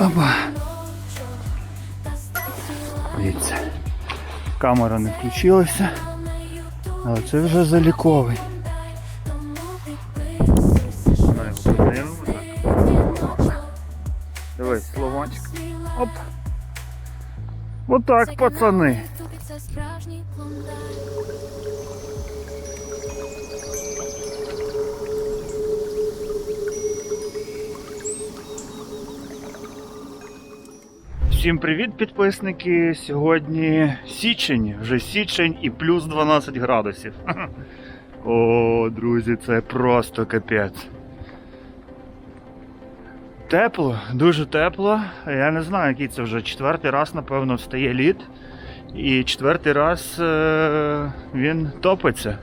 Опа. Дивіться. Камера не включилася. Але це вже заліковий. Дивись, словончик. Оп. Отак, пацани. Всім привіт, підписники! Сьогодні січень, вже січень і плюс 12 градусів. О, друзі, це просто капець. Тепло, дуже тепло. Я не знаю, який це вже четвертий раз, напевно, встає лід. І четвертий раз е- він топиться.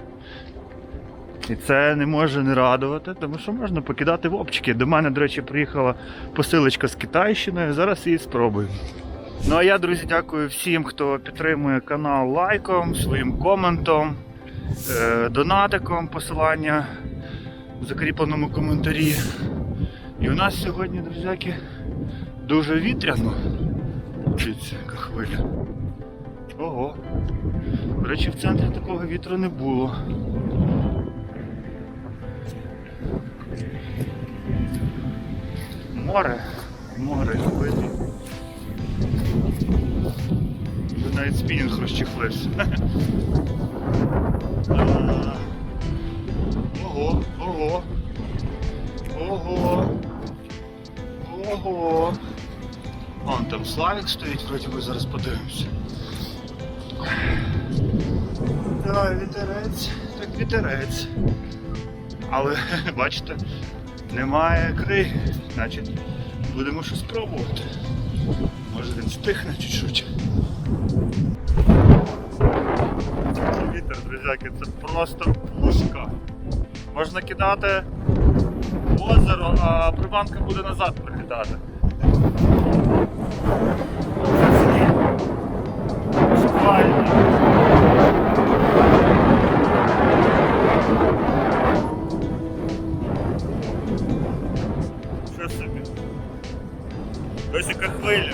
І це не може не радувати, тому що можна покидати вопчики. До мене, до речі, приїхала посилочка з Китайщини. Зараз її спробуємо. Ну а я, друзі, дякую всім, хто підтримує канал лайком, своїм коментом, е, донатиком, посилання в закріпленому коментарі. І у нас сьогодні, друзяки, дуже вітряно. Дивіться, яка хвиля. Ого. До речі, в центрі такого вітру не було. Море, море хвилі. Вже навіть спінінг розчехлився. Ого, ого. Ого. Ого. Вон там Славік стоїть, вроді би зараз подивимося. Так, вітерець, так вітерець. Але бачите, немає криги, значить будемо щось пробувати. Може він стихне чуть-чуть. Вітер, друзяки, це просто пушка. Можна кидати в озеро, а приманка буде назад прилітати. Шквально. Ось яка хвиля.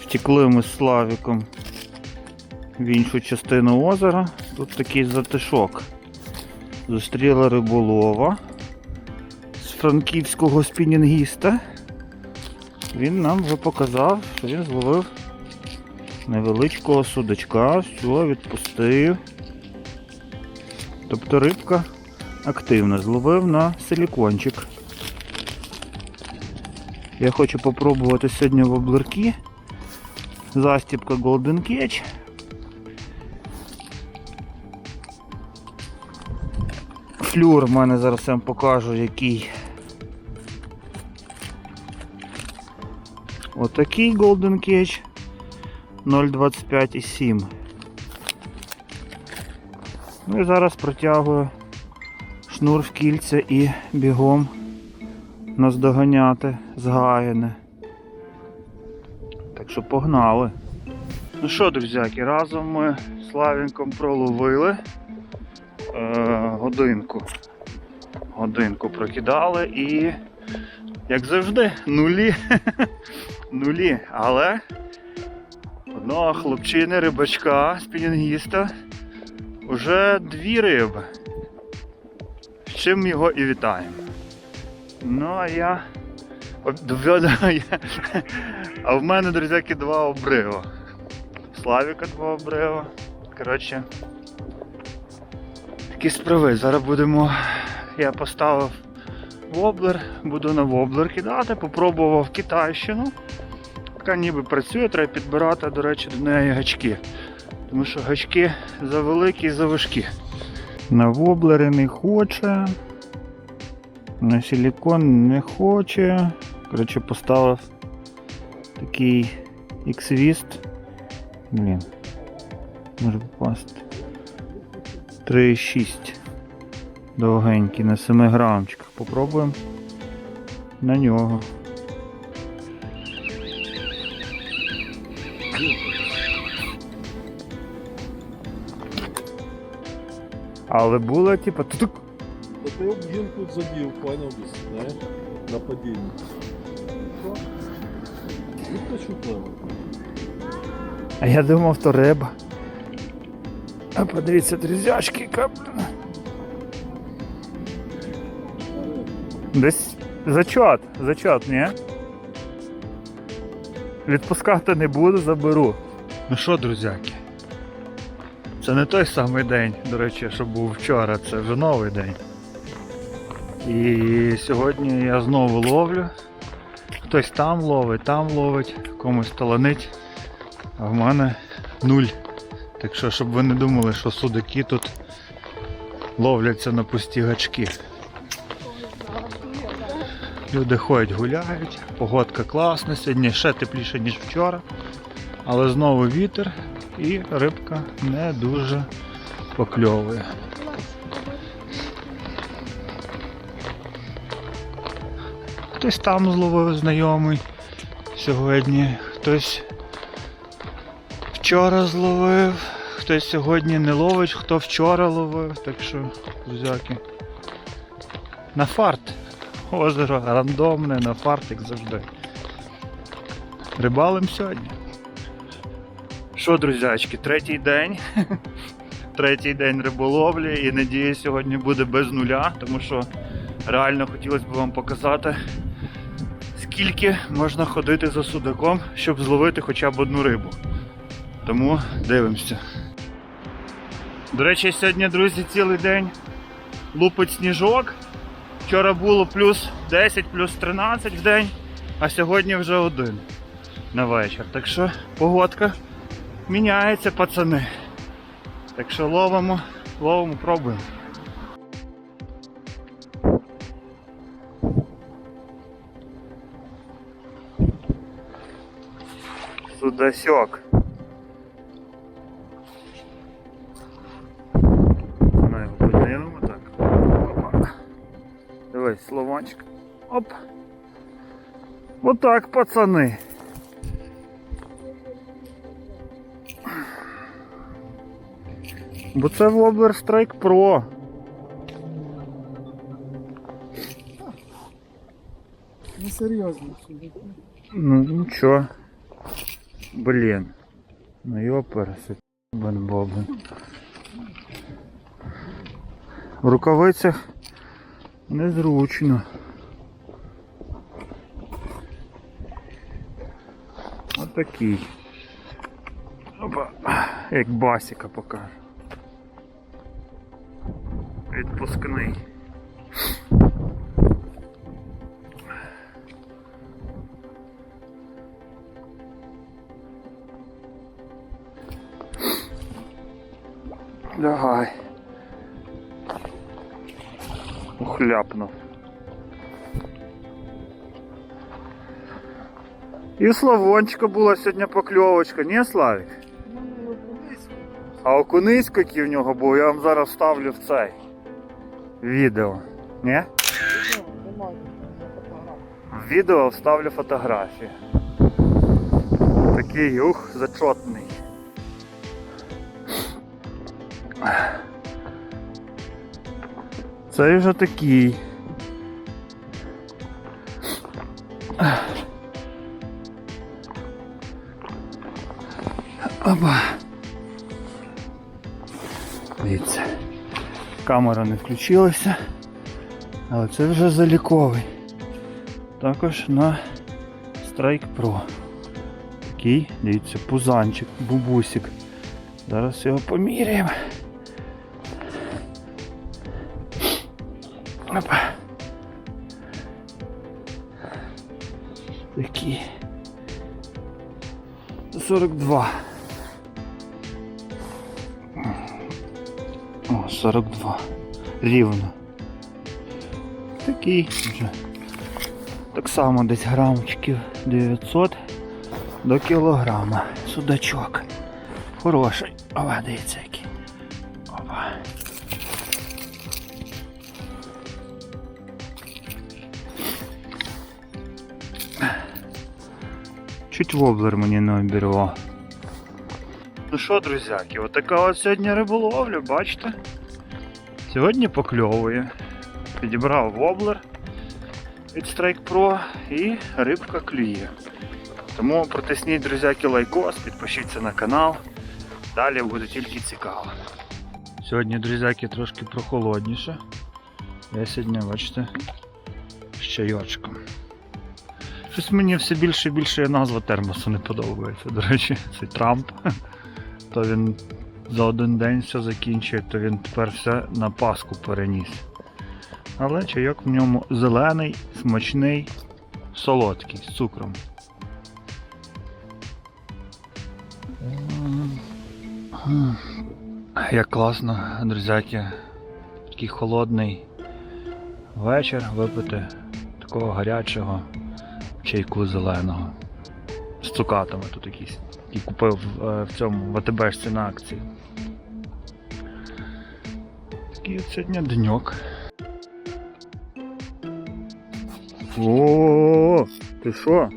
Втекли ми з Славіком в іншу частину озера. Тут такий затишок. Зустріла риболова з франківського спінінгіста. Він нам вже показав, що він зловив невеличкого судачка, все, відпустив. Тобто рибка активна, зловив на силікончик. Я хочу попробувати сьогодні воблерки. Застіпка Golden Catch. Флюр в мене зараз я вам покажу який. Отакий Golden Catch 0,25,7. Ну і зараз протягую шнур в кільця і бігом наздоганяти згаяне. Так що погнали. Ну що, друзяки, разом ми з Славінком проловили е, годинку. Годинку прокидали і, як завжди, нулі. нулі. Але одного хлопчини, рибачка, спінінгіста, вже дві риби. Чим його і вітаємо. Ну а я. А в мене, друзяки, два обрива. Славіка два обрива. Коротше. Такі справи. Зараз будемо. Я поставив воблер, буду на воблер кидати, попробував Китайщину. Яка ніби працює, треба підбирати, до речі, до неї гачки. Тому що гачки завеликі і заважкі. На воблери не хоче. На силікон не хоче. Коротше, поставив такий X-Vist. Блін. Може попасти. 3,6. Довгенький на 7 грамчиках. Попробуємо на нього. Але було типу тук. то ти обгін тут задів, поняв десь, знаєш, на падінні. Що? Тут щуплива. А я думав, то риба. А подивіться, яка, блін. Десь зачот, зачот, ні? Відпускати не буду, заберу. Ну що, друзяки? Це не той самий день, до речі, що був вчора, це вже новий день. І сьогодні я знову ловлю. Хтось там ловить, там ловить, комусь таланить. А в мене нуль. Так що, щоб ви не думали, що судаки тут ловляться на пусті гачки. Люди ходять, гуляють, погодка класна, сьогодні ще тепліше, ніж вчора. Але знову вітер і рибка не дуже покльовує. Хтось там зловив знайомий сьогодні, хтось вчора зловив, хтось сьогодні не ловить, хто вчора ловив, так що, друзяки. На фарт. Озеро рандомне, на фарт, як завжди. Рибалим сьогодні. Що, друзячки, третій день. Третій день риболовлі і надіюсь, сьогодні буде без нуля, тому що реально хотілося б вам показати, скільки можна ходити за судаком, щоб зловити хоча б одну рибу. Тому дивимося. До речі, сьогодні, друзі, цілий день лупить сніжок. Вчора було плюс 10, плюс 13 в день, а сьогодні вже один на вечір. Так що погодка міняється, пацани. Так що ловимо, ловимо, пробуємо. Судасьок. На його подивимо так. Опа. Дивись, словончик. Оп. Отак, пацани. Бо це Wobbler Strike Pro. Ну серйозно. Ну нічого. Блін. Ну йоперси, бен бобен. В рукавицях незручно. Отакий. Опа. Як басіка покаже. Відпускний. Лягай. Ухляпнув. І Славончика була сьогодні покльовочка, ні, Славік? А окунисько, який в нього був, я вам зараз вставлю в цей відео. Ні? В відео вставлю фотографію. Такий ух, зачотний. Цей вже такий. Опа. Дивіться. Камера не включилася, але це вже заліковий. Також на Strike Pro. Такий, дивіться, пузанчик, бубусик. Зараз його поміряємо. Опа. Такі. 42. 42. Рівно. Такий вже. Так само десь грамчиків 900 до кілограма. Судачок. Хороший. Ова, дивіться який. Опа. Чуть воблер мені не обірвав. Ну що, друзяки, отака от сьогодні риболовля, бачите? Сьогодні покльовує. Підібрав воблер від Strike Pro і рибка клює. Тому протисніть, друзяки, лайкос, підпишіться на канал. Далі буде тільки цікаво. Сьогодні, друзяки, трошки прохолодніше. Я сьогодні, бачите, з чайочком. Щось мені все більше і більше назва термосу не подобається. До речі, цей Трамп. То він за один день все закінчує, то він тепер все на Пасху переніс. Але чайок в ньому зелений, смачний, солодкий, з цукром. Як класно, друзяки, такий холодний вечір випити такого гарячого чайку зеленого. З цукатами тут якісь. І купив е, в цьому в АТБшці на акції. Такий от сьогодні деньок. О, ти що?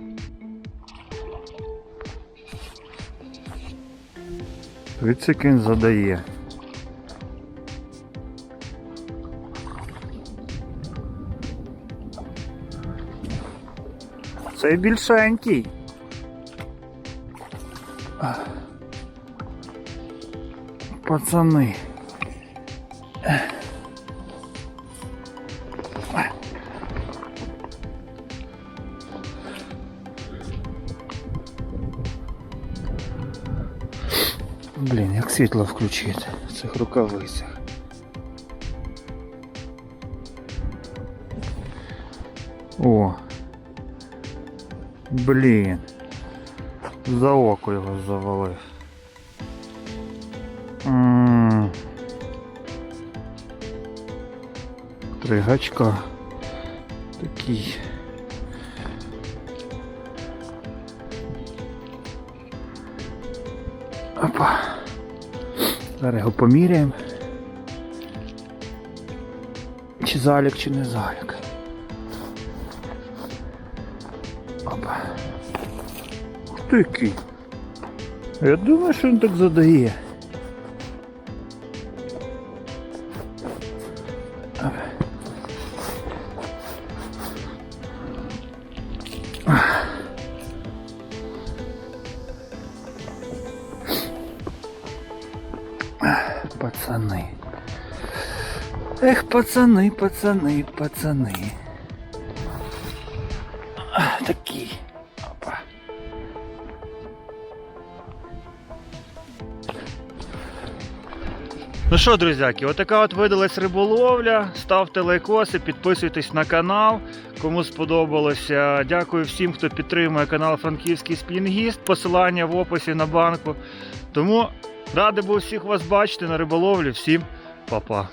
Як він задає. Цей більшенький. Пацани. Блін, як світло включити в цих рукавицях. О. Блін. За око його завалив. Три. Такий. Опа. Зараз його поміряємо. Чи залік, чи не залік. Опа. Який. Я думаю, що він так задає. Пацани. Ех, пацани, пацани, пацани. Такі. Що, друзяки, отака от видалась риболовля. Ставте лайкоси, підписуйтесь на канал. Кому сподобалося. Дякую всім, хто підтримує канал Франківський Спінгіст. Посилання в описі на банку. Тому радий був всіх вас бачити на риболовлі. Всім па-па.